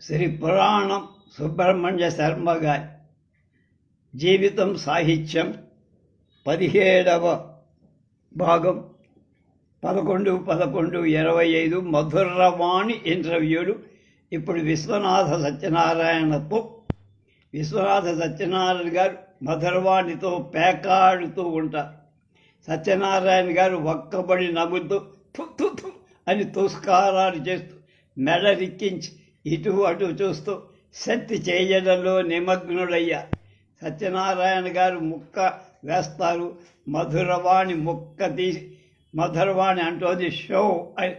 శ్రీ పురాణం సుబ్రహ్మణ్య శర్మ గారి జీవితం సాహిత్యం పదిహేడవ భాగం. పదకొండు పదకొండు ఇరవై ఐదు మధురవాణి ఇంటర్వ్యూలు. ఇప్పుడు విశ్వనాథ సత్యనారాయణతో విశ్వనాథ సత్యనారాయణ గారు మధురవాణితో పేకాడుతూ ఉంటారు. సత్యనారాయణ గారు ఒక్కబడి నవ్వుతూ అని తుస్కారాలు చేస్తూ మెడరిక్కించి ఇటు అటు చూస్తూ శక్తి చేయడంలో నిమగ్నుడయ్యా సత్యనారాయణ గారు ముక్క వేస్తారు. మధురవాణి ముక్క తీసి మధురవాణి అంటోంది షో అని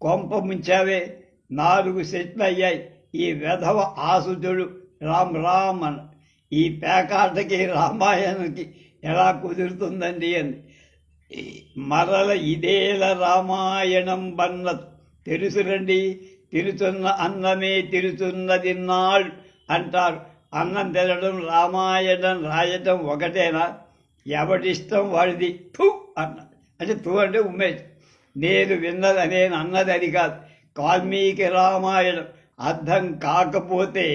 కొంప ముంచావే. నాలుగు సెట్లు అయ్యాయి. ఈ వెధవ ఆసుదుడు రామ్ రామ్ అని ఈ పేకాటకి రామాయణకి ఎలా కుదురుతుందండి అని. మరల ఇదేల రామాయణం బన్న తెలుసురండి. తిరుచున్న అన్నమే తిరుతున్నది నాళ్ళు అంటారు అన్నం తినడం రామాయణం రాయటం ఒకటేనా ఎవటిష్టం వాడిది థూ అన్న అంటే తూ అంటే ఉమ్మేష్ నేను విన్నది నేను అన్నది అది కాదు వాల్మీకి రామాయణం అర్థం కాకపోతే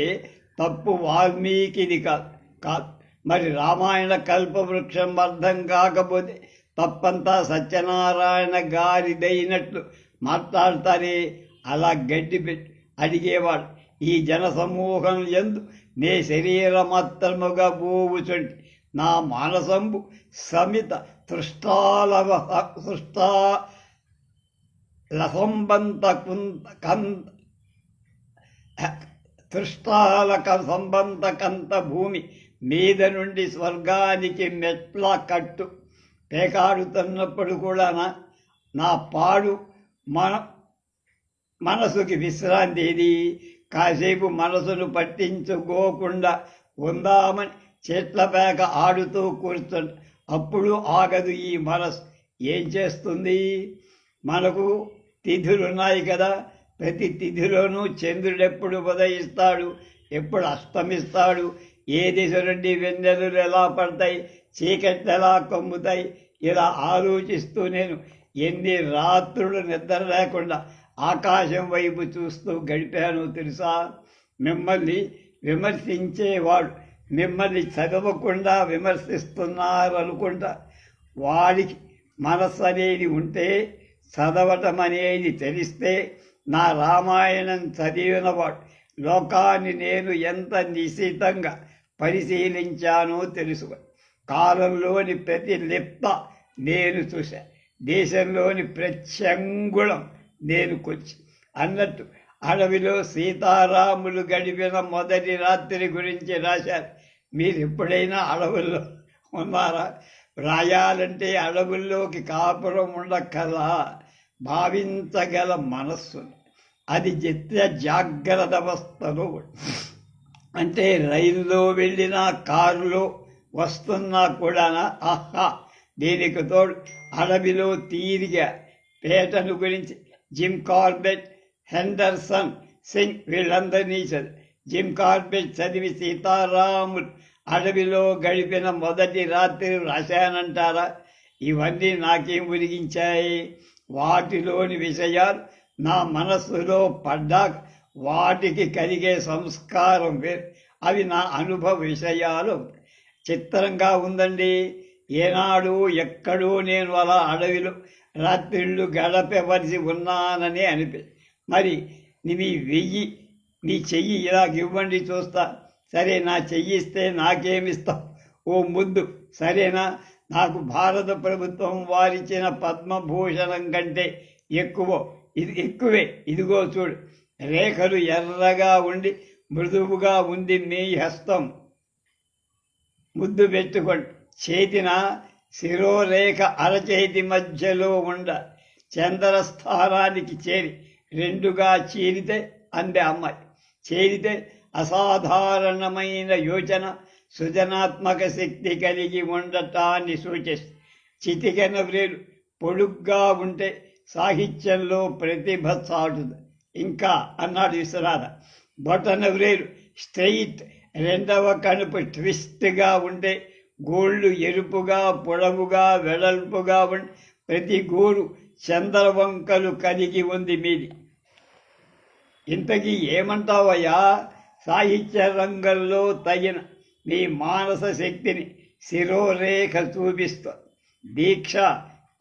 తప్పు వాల్మీకిది కాదు కాదు మరి రామాయణ కల్పవృక్షం అర్థం కాకపోతే తప్పంతా సత్యనారాయణ గారిదైనట్లు మాట్లాడతారే అలా గడ్డి పెట్టి అడిగేవాడు ఈ జనసమూహం ఎందు నే శరీరమాత్రముగా బోవుచుంటి. నా మానసంబు సమిత తృష్టాలవ తృష్టా లసంబంత కుంత కంత తృష్టాలక సంబంత కంత భూమి మీద నుండి స్వర్గానికి మెట్ల కట్టు. పేకాడుతున్నప్పుడు కూడా నా పాడు మన మనసుకి విశ్రాంతి ఇది. కాసేపు మనసును పట్టించుకోకుండా ఉందామని చెట్ల పేక ఆడుతూ కూర్చుంట అప్పుడు ఆగదు ఈ మనసు. ఏం చేస్తుంది? మనకు తిథులున్నాయి కదా. ప్రతి తిథిలోనూ చంద్రుడు ఎప్పుడు ఉదయిస్తాడు? ఎప్పుడు అస్తమిస్తాడు? ఏ దిశ నుండి వెన్నెలలు ఎలా పడతాయి? చీకట్లు ఎలా కమ్ముతాయి? ఇలా ఆలోచిస్తూ నేను ఎన్ని రాత్రులు నిద్ర లేకుండా ఆకాశం వైపు చూస్తూ గడిపాను తెలుసా? మిమ్మల్ని విమర్శించేవాడు మిమ్మల్ని చదవకుండా విమర్శిస్తున్నారు అనుకుంటా. వాడికి మనస్సు అనేది ఉంటే చదవటం అనేది తెలిస్తే నా రామాయణం చదివినవాడు లోకాన్ని నేను ఎంత నిశితంగా పరిశీలించానో తెలుసు కాలంలోని ప్రతి లిప్త నేను చూశా. దేశంలోని ప్రత్యంగుళం నేను కొచ్చి. అన్నట్టు అడవిలో సీతారాములు గడిపిన మొదటి రాత్రి గురించి రాశారు. మీరు ఎప్పుడైనా అడవుల్లో ఉన్నారా? రాయాలంటే అడవుల్లోకి కాపురం ఉండక్కలా భావించగల మనస్సు. అది నిత్య జాగ్రత్త అవస్థలో అంటే రైల్లో వెళ్ళినా కారులో వస్తున్నా కూడా ఆహా! దీనికి తోడు అడవిలో తీరిగా పేటను గురించి జిమ్ కార్బెట్ హెండర్సన్ సింగ్ వీళ్ళందరినీ చదివి జిమ్ కార్బెట్ చదివి సీతారాముడు అడవిలో గడిపిన మొదటి రాత్రి రాశానంటారా? ఇవన్నీ నాకేం ఉరిగించాయి వాటిలోని విషయాలు నా మనస్సులో పడ్డాక వాటికి కలిగే సంస్కారం వేరు. అవి నా అనుభవ విషయాలు. చిత్రంగా ఉందండి. ఏనాడు ఎక్కడో నేను అలా అడవిలో రాత్రిళ్ళు గడపవలసి ఉన్నానని అనిపి మరి మీ వెయ్యి మీ చెయ్యి ఇలా ఇవ్వండి చూస్తా. సరే నా చెయ్యి ఇస్తే నాకేమిస్తావు ఓ ముద్దు సరేనా? నాకు భారత ప్రభుత్వం వారిచ్చిన పద్మభూషణం కంటే ఎక్కువ ఇది ఎక్కువే. ఇదిగో చూడు రేఖలు ఎర్రగా ఉండి మృదువుగా ఉంది మీ హస్తం. ముద్దు పెట్టుకోండి. చేతిన శిరోరేఖ అరచేతి మధ్యలో ఉండ చంద్రస్థానానికి చేరి రెండుగా చేరితే అందే అమ్మాయి. చేరితే అసాధారణమైన యోచన సృజనాత్మక శక్తి కలిగి ఉండటాన్ని సూచిస్తుంది చితికెన వ్రేలు పొడుగ్గా ఉంటే సాహిత్యంలో ప్రతిభ చాటుదు. ఇంకా అన్నాడు విశ్వనాథ. బొటన వ్రేలు స్ట్రెయిట్ రెండవ కనుపు ట్విస్ట్గా ఉంటే గోళ్ళు ఎరుపుగా పొడవుగా వెడల్పుగా ఉండి ప్రతి గోరు చంద్రవంకలు కలిగి ఉంది మీది. ఇంతకీ ఏమంటావయ్యా? సాహిత్య రంగంలో తగిన నీ మానస శక్తిని శిరోరేఖ చూపిస్తా దీక్ష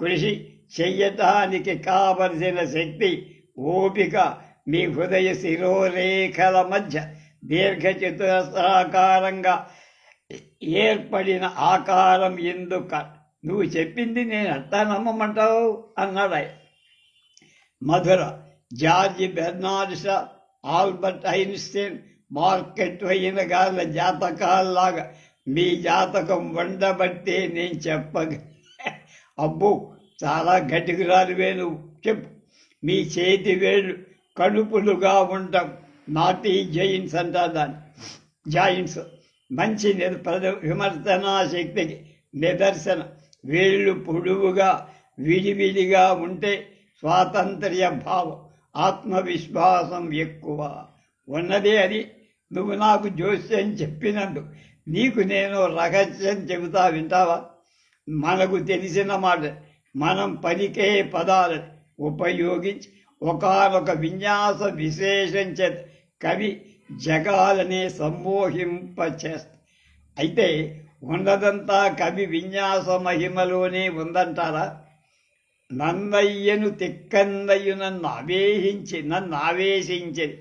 కృషి చెయ్యటానికి కావలసిన శక్తి ఓపిక మీ హృదయ శిరోరేఖల మధ్య దీర్ఘచతురస్రాకారంగా ఏర్పడిన ఆకారం ఎందుక నువ్వు చెప్పింది నేను ఎట్లా నమ్మమంటావు అన్నాడు Madhura George bernard shaw Albert Einstein market అయిన గాల జాతకాల్లాగా మీ జాతకం వండబట్టే నేను చెప్పగ అబ్బో చాలా గట్టిగురాలువే నువ్వు. చెప్పు. మీ చేతి వేళ్ళు కడుపులుగా ఉంటాం నాటి జైన్స్ అంటారు దాన్ని. జాయింట్స్. మంచి నిర్పద ప్రద విమర్శనా శక్తికి నిదర్శన. వీళ్ళు పొడువుగా విడివిడిగా ఉంటే స్వాతంత్ర్య భావం ఆత్మవిశ్వాసం ఎక్కువ. ఉన్నదే అది. నువ్వు నాకు జోస్యం చెప్పినందు నీకు నేను రహస్యం చెబుతా వింటావా? మనకు తెలిసిన మాట మనం పలికే పదాలను ఉపయోగించి ఒకనొక విన్యాస విశేషం చేత కవి జగాలనే సమ్మోహింపచేస్త. అయితే ఉన్నదంతా కవి విన్యాస మహిమలోనే ఉందంటారా? నన్నయ్యను తిక్కన్నయ్యు నన్ను ఆవేశించి నన్ను ఆవేశించింది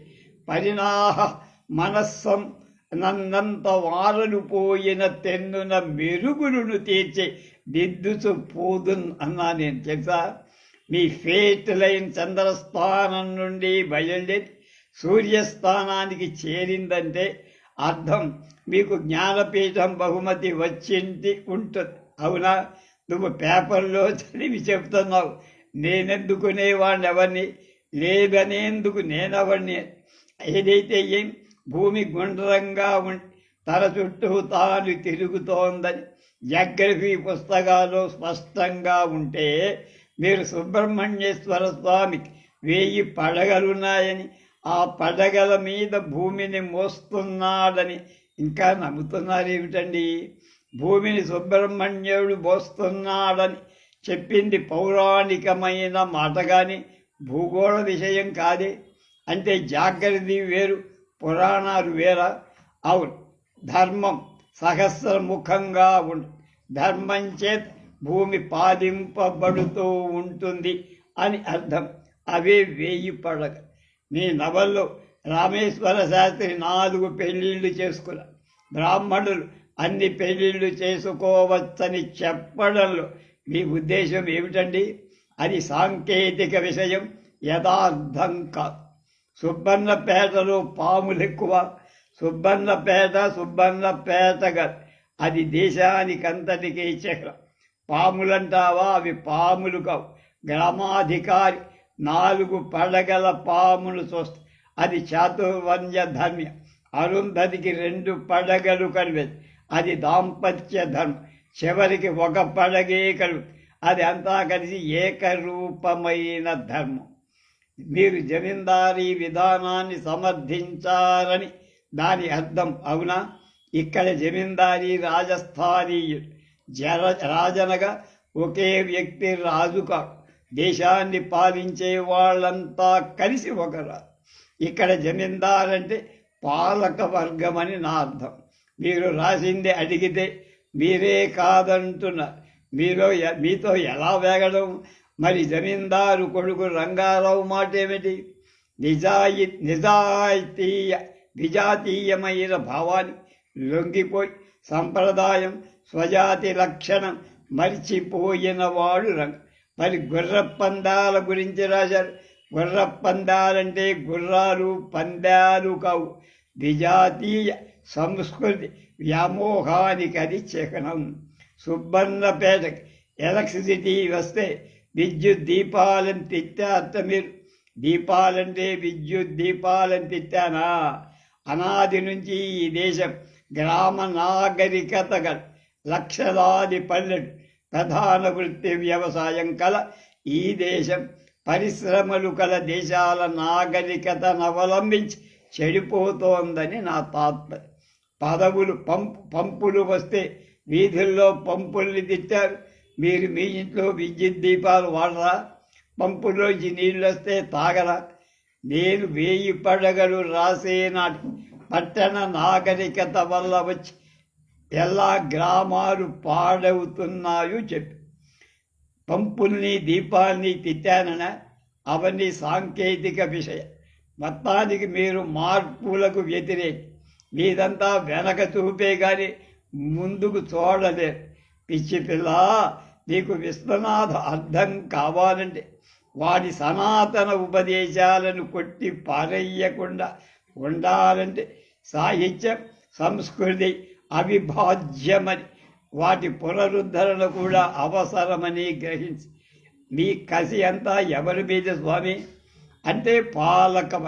పరిణాహ మనస్సం నన్నంత వారలు పోయిన తెన్నున మెరుగులను తీర్చి దిద్దుచు పోదున్ అన్నా నేను తెలుసా? మీ ఫేట్ లైన్ చంద్రస్థానం నుండి బయలుదేరి సూర్యస్థానానికి చేరిందంటే అర్థం. మీకు జ్ఞానపీఠం బహుమతి వచ్చింది ఉంటుంది అవునా? నువ్వు పేపర్లో చదివి చెప్తున్నావు నేనెందుకునేవాడిని ఎవరిని లేదనేందుకు నేనెవరిని? ఏదైతే ఏం భూమి గుండ్రంగా ఉం తన చుట్టూ తాను తిరుగుతోందని జాగ్రఫీ పుస్తకాలు స్పష్టంగా ఉంటే మీరు సుబ్రహ్మణ్యేశ్వర స్వామికి వేయి పడగలున్నాయని ఆ పడగల మీద భూమిని మోస్తున్నాడని ఇంకా నమ్ముతున్నారు ఏమిటండి? భూమిని సుబ్రహ్మణ్యుడు మోస్తున్నాడని చెప్పింది పౌరాణికమైన మాట కానీ భూగోళ విషయం కాదే. అంటే జాగ్రత్త వేరు పురాణాలు వేరా. అవును ధర్మం సహస్రముఖంగా ఉండు ధర్మం చేత్ భూమి పాదింపబడుతూ ఉంటుంది అని అర్థం. అవే వేయి పడగ. మీ నవల్లో రామేశ్వర శాస్త్రి నాలుగు పెళ్ళిళ్ళు చేసుకున్నా బ్రాహ్మణులు అన్ని పెళ్ళిళ్ళు చేసుకోవచ్చని చెప్పడంలో మీ ఉద్దేశం ఏమిటండి? అది సాంకేతిక విషయం యథార్థం కాదు. సుబ్బన్నపేటలో పాములు ఎక్కువ. సుబ్బన్నపేట సుబ్బన్నపేటగా అది దేశానికంతటికీ చక్రం. పాములంటావా? అవి పాములు కావు. గ్రామాధికారి నాలుగు పడగల పాములు చూస్తా అది చాతుర్వర్య ధర్మ్యం అరుంధతికి రెండు పడగలు కలిపేది అది దాంపత్య ధర్మం. చివరికి ఒక పడగే కలుగు. అది అంతా కలిసి ఏకరూపమైన ధర్మం. మీరు జమీందారీ విధానాన్ని సమర్థించారని దాని అర్థం అవునా? ఇక్కడ జమీందారీ రాజస్థానీయుడు. జర రాజనగా ఒకే వ్యక్తి రాజు కాడు. దేశాన్ని పాలించే వాళ్ళంతా కలిసి ఒకరా. ఇక్కడ జమీందార్ అంటే పాలక వర్గం అని నా అర్థం. మీరు రాసింది అడిగితే మీరే కాదంటున్నారు మీలో ఎ- మీతో ఎలా వేగడం? మరి జమీందారు కొడుకు రంగారావు మాట ఏమిటి నిజాయి నిజాయితీయ విజాతీయమైన భావాన్ని లొంగిపోయి సంప్రదాయం స్వజాతి లక్షణం మరిచిపోయిన వాడు రంగ మరి గుర్ర పందాల గురించి రాశారు. గుర్ర పందాలంటే గుర్రాలు పందాలు కావు. విజాతీయ సంస్కృతి వ్యామోహానికి అది చిహ్నం. సుబ్బన్నపేటకి ఎలక్ట్రిసిటీ వస్తే విద్యుత్ దీపాలను అర్థం మీరు. దీపాలంటే విద్యుత్ దీపాలను తిట్టానా? అనాది నుంచి ఈ దేశం గ్రామ నాగరికతగా లక్షలాది పల్లెలు ప్రధాన వృత్తి వ్యవసాయం కల ఈ దేశం పరిశ్రమలు కల దేశాల నాగరికతను అవలంబించి చెడిపోతోందని నా తాత్పర్యం పదవులు పంపు పంపులు వస్తే వీధుల్లో పంపుల్ని తిట్టారు. మీరు మీ ఇంట్లో విద్యుత్ దీపాలు వాడరా? పంపులోంచి నీళ్ళు వస్తే తాగరా? నేను వేయి పడగలు రాసే నాటి పట్టణ నాగరికత వల్ల వచ్చి ఎలా గ్రామాలు పాడవుతున్నాయో చెప్పి. పంపుల్ని దీపాల్ని తిట్టానన అవన్నీ సాంకేతిక విషయం. మొత్తానికి మీరు మార్పులకు వ్యతిరేక. మీదంతా వెనక చూపే కానీ ముందుకు చూడలేరు. పిచ్చి పిల్ల నీకు విశ్వనాథ అర్థం కావాలంటే వాడి సనాతన ఉపదేశాలను కొట్టి పారేయకుండా ఉండాలంటే సాహిత్యం సంస్కృతి అవిభాజ్యమని వాటి పునరుద్ధరణ కూడా అవసరమని గ్రహించి మీ కసి అంతా ఎవరి మీద స్వామి? అంటే పాలకమ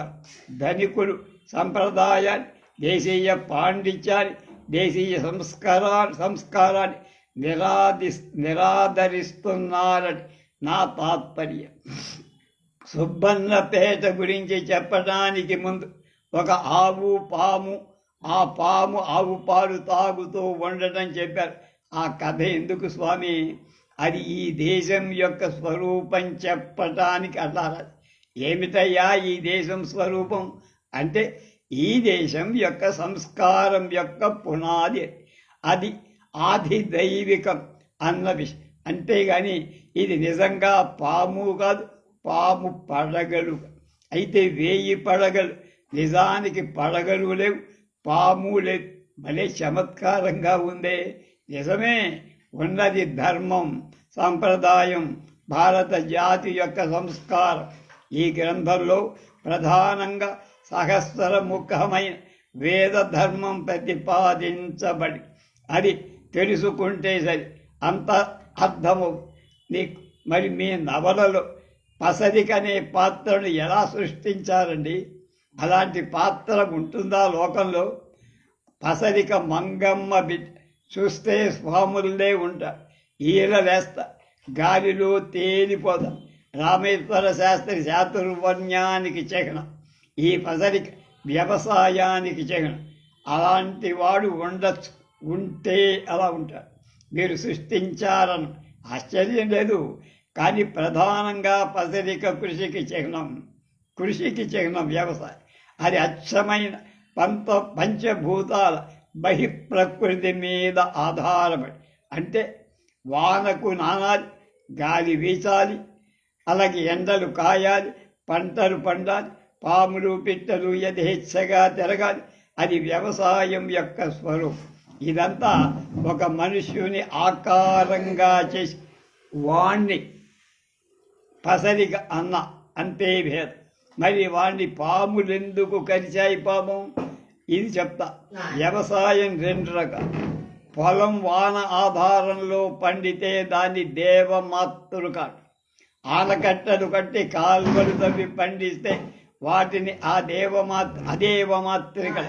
ధనికులు సంప్రదాయాన్ని దేశీయ పాండిత్యాన్ని దేశీయ సంస్కారా సంస్కారాన్ని నిరాది నిరాదరిస్తున్నారని నా తాత్పర్యం. సుబ్బన్నపేట గురించి చెప్పడానికి ముందు ఒక ఆవు పాము ఆ పాము ఆవు పాలు తాగుతూ ఉండటం చెప్పారు. ఆ కథ ఎందుకు స్వామి? అది ఈ దేశం యొక్క స్వరూపం చెప్పటానికి అట్లా ఏమిటయ్యా ఈ దేశం స్వరూపం? అంటే ఈ దేశం యొక్క సంస్కారం యొక్క పునాది. అది ఆది దైవికం అన్న విషయం అంతేగాని ఇది నిజంగా పాము కాదు పాము పడగలు. అయితే వేయి పడగలు నిజానికి పడగలు లేవు. పాములే భలే చమత్కారంగా ఉందే. నిజమే ఉన్నది ధర్మం సంప్రదాయం భారత జాతి యొక్క సంస్కారం. ఈ గ్రంథంలో ప్రధానంగా సహస్రముఖమైన వేద ధర్మం ప్రతిపాదించబడి అది తెలుసుకుంటే సరి. అంత అర్థము. నీకు మరి మీ నవలలో పసరికనే పాత్రను ఎలా సృష్టించారండి? అలాంటి పాత్ర ఉంటుందా లోకంలో? పసరిక మంగమ్మ బిడ్డ చూస్తే స్వాములే ఉంటా ఈల వేస్తా గాలిలో తేలిపోతా. రామేశ్వర శాస్త్రి శాతుర్వర్ణ్యానికి చిహ్నం ఈ పసరిక వ్యవసాయానికి చిహ్నం అలాంటి వాడు ఉండొచ్చు ఉంటే అలా ఉంటాడు మీరు సృష్టించారని ఆశ్చర్యం లేదు కానీ ప్రధానంగా పసరిక కృషికి చిహ్నం కృషికి చిహ్నం వ్యవసాయం. అది అచ్చమైన పంత పంచభూతాల బహిప్రకృతి మీద ఆధారపడి అంటే వానకు నానాలి గాలి వీచాలి అలాగే ఎండలు కాయాలి పంటలు పండాలి పాములు పిట్టలు యథేచ్ఛగా తిరగాలి. అది వ్యవసాయం యొక్క స్వరూపం. ఇదంతా ఒక మనుష్యుని ఆకారంగా చేసి వాణ్ణి పసరిగా అన్న అంతే భేదం. మరి వాణ్ణి పాములెందుకు కరిచాయి పాము ఇది చెప్తా. వ్యవసాయం రెండు రకాలు. పొలం వాన ఆధారంలో పండితే దాన్ని దేవమాతృ కాదు. ఆనకట్టలు కట్టి కాల్వలు తవ్వి పండిస్తే వాటిని ఆ దేవమాతృ అదేవమాతృక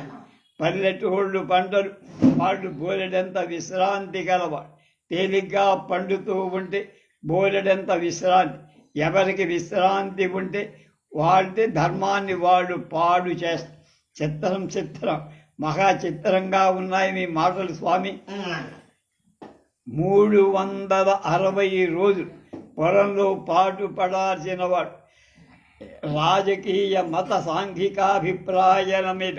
పల్లెటూళ్ళు పంటలు వాళ్ళు బోలెడంత విశ్రాంతి గలవాడు తేలిగ్గా పండుతూ ఉంటే బోలెడంత విశ్రాంతి. ఎవరికి విశ్రాంతి ఉంటే వాడితే ధర్మాన్ని వాళ్ళు పాడు చేస్త చిత్రం చిత్రం మహా చిత్రంగా ఉన్నాయి మీ మాటలు స్వామి. మూడు వందల అరవై రోజులు పొలంలో పాటు పడాల్సిన వాడు. రాజకీయ మత సాంఘికాభిప్రాయాల మీద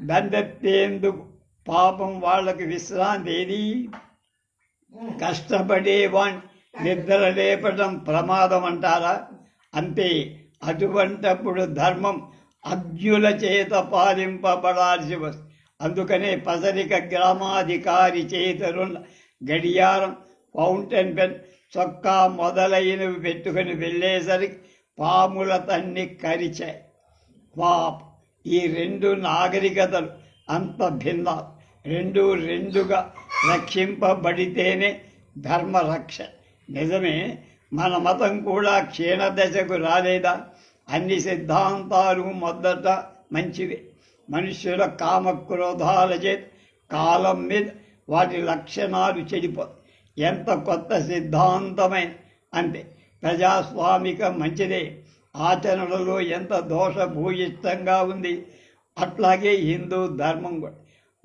దండెత్తేందుకు పాపం వాళ్ళకి విశ్రాంతి ఏది? కష్టపడేవాణ్ నిద్ర లేపడం ప్రమాదం అంటారా? అంతే. అటువంటప్పుడు ధర్మం అజ్ఞుల చేత పాలింపబడాల్సి వస్తుంది అందుకనే పసరిక గ్రామాధికారి చేతనున్న గడియారం ఫౌంటైన్ పెన్ చొక్కా మొదలైనవి పెట్టుకుని వెళ్ళేసరికి పాముల తన్ని కరిచాయి. పాప్! ఈ రెండు నాగరికతలు అంత భిన్న. రెండు రెండుగా రక్షింపబడితేనే ధర్మరక్ష. నిజమే మన మతం కూడా క్షీణ దశకు రాలేదా? అన్ని సిద్ధాంతాలు మొదట మంచివి. మనుష్యుల కామక్రోధాల చేత కాలం మీద వాటి లక్షణాలు చెడిపోతాయి. ఎంత కొత్త సిద్ధాంతమైన అంతే ప్రజాస్వామిక మంచిదే. ఆచరణలో ఎంత దోషభూయిష్టంగా ఉంది. అట్లాగే హిందూ ధర్మం కూడా.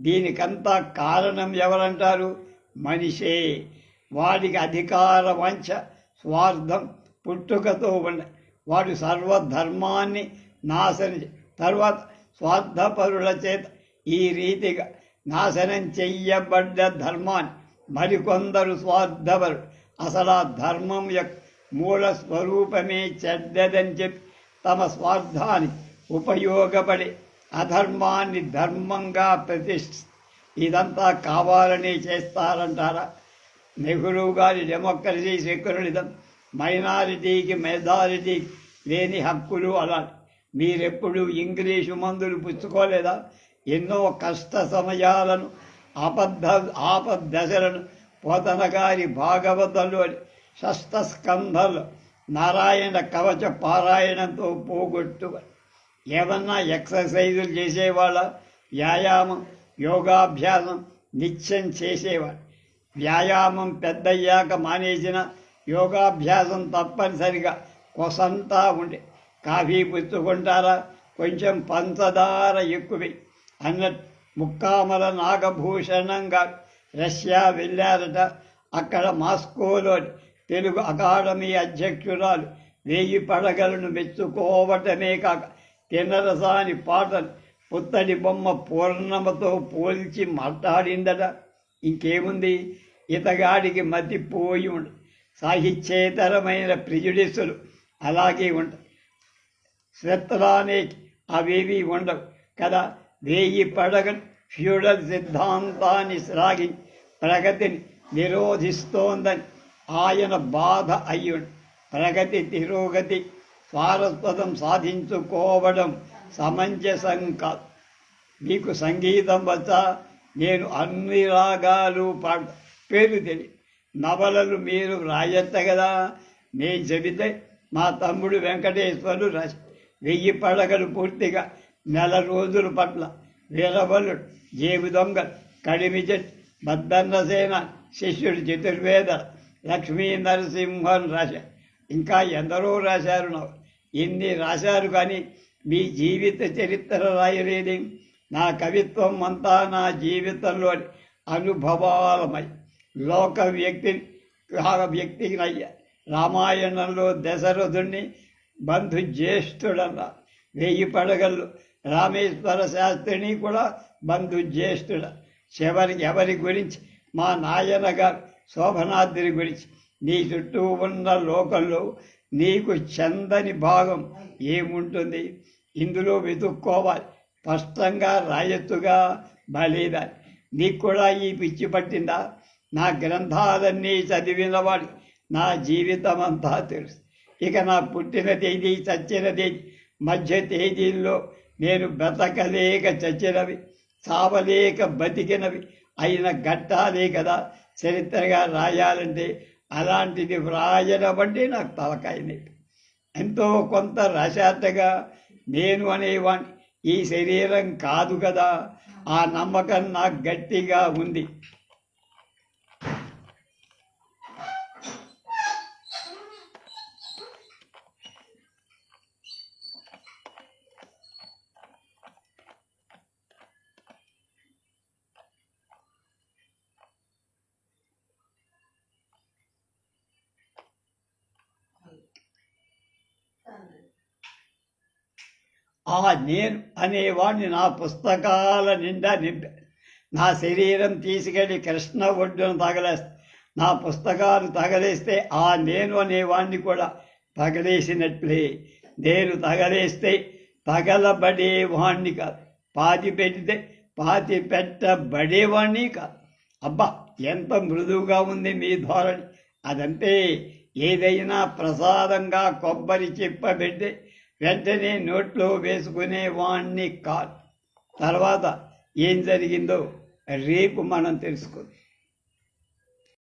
దీనికంతా కారణం ఎవరంటారు? మనిషే. వాడికి అధికార వంచ స్వార్థం పుట్టుకతో ఉన్న వాడు సర్వధర్మాన్ని నాశనం చే- తర్వాత స్వార్థపరుల చేత ఈ రీతిగా నాశనం చెయ్యబడ్డ ధర్మాన్ని మరికొందరు స్వార్థపరు అసలు ఆ ధర్మం యొక్క మూల స్వరూపమే చెడ్డదని చెప్పి తమ స్వార్థానికి ఉపయోగపడి అధర్మాన్ని ధర్మంగా ప్రతిష్ఠ ఇదంతా కావాలని చేస్తారంటారా? నెహ్రూ గారి డెమోక్రసీ సెక్యులరిజం మైనారిటీకి మెజారిటీకి లేని హక్కులు అలాంటి. మీరెప్పుడు ఇంగ్లీషు మందులు పుచ్చుకోలేదా? ఎన్నో కష్ట సమయాలను అబద్ధ ఆపద్దశలను పోతన గారి భాగవతంలోని షష్ఠ నారాయణ కవచ పారాయణంతో పోగొట్టు ఏమన్నా ఎక్సర్సైజులు చేసేవాళ్ళ? వ్యాయామం యోగాభ్యాసం నిత్యం చేసేవాడు వ్యాయామం పెద్దయ్యాక మానేసిన యోగాభ్యాసం తప్పనిసరిగా కొసంతా ఉండే. కాఫీ పుచ్చుకుంటారా? కొంచెం పంచదార ఎక్కువే అన్నట్టు ముక్కామల నాగభూషణంగా గారు రష్యా వెళ్ళారట. అక్కడ మాస్కోలోని తెలుగు అకాడమీ అధ్యక్షురాలు వేయి పడగలను మెచ్చుకోవటమే కాక తినరసాని పాటలు పుత్తడి బొమ్మ పూర్ణమతో పోల్చి మాట్లాడిందట. ఇంకేముంది? ఇతగాడికి మతిపోయి ఉండు. సాహిత్యేతరమైన ప్రిజుడిసులు అలాగే ఉంటాయి శ్రద్ధలానేకి అవేవి ఉండవు. కదా? వేయి పడగన్ ఫ్యూడల్ సిద్ధాంతాన్ని శ్రాగి ప్రగతిని నిరోధిస్తోందని ఆయన బాధ అయ్యుడు. ప్రగతి తిరోగతి స్వారస్వతం సాధించుకోవడం సమంజసం కాదు. మీకు సంగీతం వచ్చా? నేను అన్ని రాగాలు పాడ. పేరు తెలియ నవలలు మీరు రాయొచ్చ కదా. నేను చెబితే మా తమ్ముడు వెంకటేశ్వరుడు రాసి వెయ్యి పడగలు పూర్తిగా నెల రోజుల పట్ల. వీరబలుడు జేబు దొంగ కడిమి చెట్టు మద్దన్నసేన శిష్యుడు చతుర్వేద లక్ష్మీ నరసింహన్ రాశారు ఇంకా ఎందరో రాశారు ఇన్ని రాశారు కానీ మీ జీవిత చరిత్ర రాయలేది? నా కవిత్వం అంతా నా జీవితంలోని అనుభవాలమై. లోక వ్యక్తిని ఆ వ్యక్తికి రామాయణంలో దశరథుణ్ణి బంధు జ్యేష్ఠుడన్న వెయ్యి పడగళ్ళు రామేశ్వర శాస్త్రిని కూడా బంధు జ్యేష్ఠుడ. చివరికి ఎవరి గురించి? మా నాయన గారు శోభనాద్రి గురించి. నీ చుట్టూ ఉన్న లోకంలో నీకు చందని భాగం ఏముంటుంది? ఇందులో వెతుక్కోవాలి. స్పష్టంగా రాయత్తుగా బలేదాన్ని నీకు కూడా ఈ పిచ్చి పట్టిందా? నా గ్రంథాలన్నీ చదివినవాడు నా జీవితం అంతా తెలుసు. ఇక నా పుట్టిన తేదీ చచ్చిన తేదీ మధ్య తేదీల్లో నేను బ్రతకలేక చచ్చినవి చావలేక బతికినవి అయిన ఘట్టాలే కదా చరిత్రగా రాయాలంటే అలాంటిది వ్రాయడం అంటే నాకు తలకాయనే ఎంతో కొంత రశాతగా నేను అనేవాణ్ణి. ఈ శరీరం కాదు కదా. ఆ నమ్మకం నాకు గట్టిగా ఉంది. ఆ నేను అనేవాడిని నా పుస్తకాల నిండా నింపి. నా శరీరం తీసుకెళ్ళి కృష్ణ ఒడ్డున తగలేస్తా. నా పుస్తకాలు తగలేస్తే ఆ నేను అనేవాడిని కూడా తగలేసినట్లే. నేను తగలేస్తే తగలబడేవాణ్ణి కాదు. పాతి పెడితే పాతి పెట్టబడేవాణ్ణి కాదు. అబ్బా ఎంత మృదువుగా ఉంది మీ ధోరణి. అదంతే ఏదైనా ప్రసాదంగా కొబ్బరి చెప్పబెడితే వెంటనే నోట్లో వేసుకునేవాణ్ణి కాదు తర్వాత ఏం జరిగిందో రేపు మనం తెలుసుకుందాం.